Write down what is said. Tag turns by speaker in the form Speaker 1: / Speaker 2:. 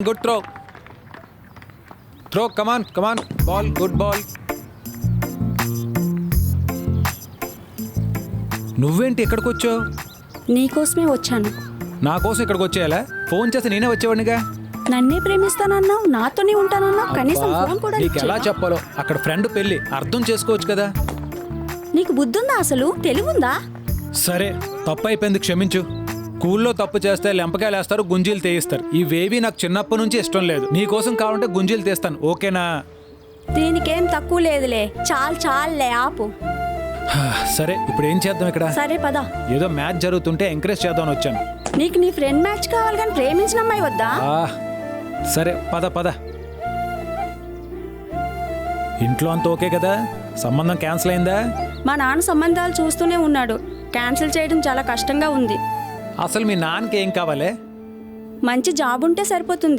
Speaker 1: Good throw throw come on come on ball good ball నువ్వేంటి ఎక్కడికి వచ్చావు
Speaker 2: నీకోసమే వచ్చాను.
Speaker 1: నా కోసం ఇక్కడికి వచ్చేయాలా? ఫోన్ చేస్తే నేనే వచ్చేవాడినిగా?
Speaker 2: నన్నే ప్రేమిస్తానన్నావు? నాతోనే ఉంటానన్నావు? కనీసం ఫోన్ కూడా
Speaker 1: నీకు ఎలా? చెప్పాలో? అక్కడ ఫ్రెండ్ పెళ్ళి అర్థం చేసుకోవచ్చు కదా?
Speaker 2: నీకు బుద్ధుందా అసలు? తెలివుందా?
Speaker 1: సరే తప్పు అయిపోయింది క్షమించు. స్కూల్లో తప్పు చేస్తే లెంపకాయలు వేస్తారు గుంజీలు తీయిస్తారు. ఇవేవి నాకు చిన్నప్పటి నుంచి ఇష్టం లేదు. నీకోసం కావాలంటే గుంజీలు తీస్తాను ఓకేనా?
Speaker 2: దీనికేం తక్కువ లేదులే. చాలు చాలులే ఆపు.
Speaker 1: సరే ఇప్పుడు ఏం చేద్దాం ఇక్కడ?
Speaker 2: సరే పద.
Speaker 1: ఏదో మ్యాచ్ జరుగుతుంటే ఎంకరేజ్ చేద్దామని వచ్చాను.
Speaker 2: నీకు నీ ఫ్రెండ్ మ్యాచ్ కావాలి కానీ ప్రేమించిన అమ్మాయి వద్దా?
Speaker 1: సరే పద పద. ఇంట్లో అంత ఓకే కదా? సంబంధం క్యాన్సిల్ అయిందా?
Speaker 2: మా నాన్న సంబంధాలు చూస్తూనే ఉన్నాడు. క్యాన్సిల్ చేయడం చాలా కష్టంగా ఉంది.
Speaker 1: అసలు మీ నాన్నకి ఏం కావాలి?
Speaker 2: మంచి జాబ్ ఉంటే సరిపోతుంది.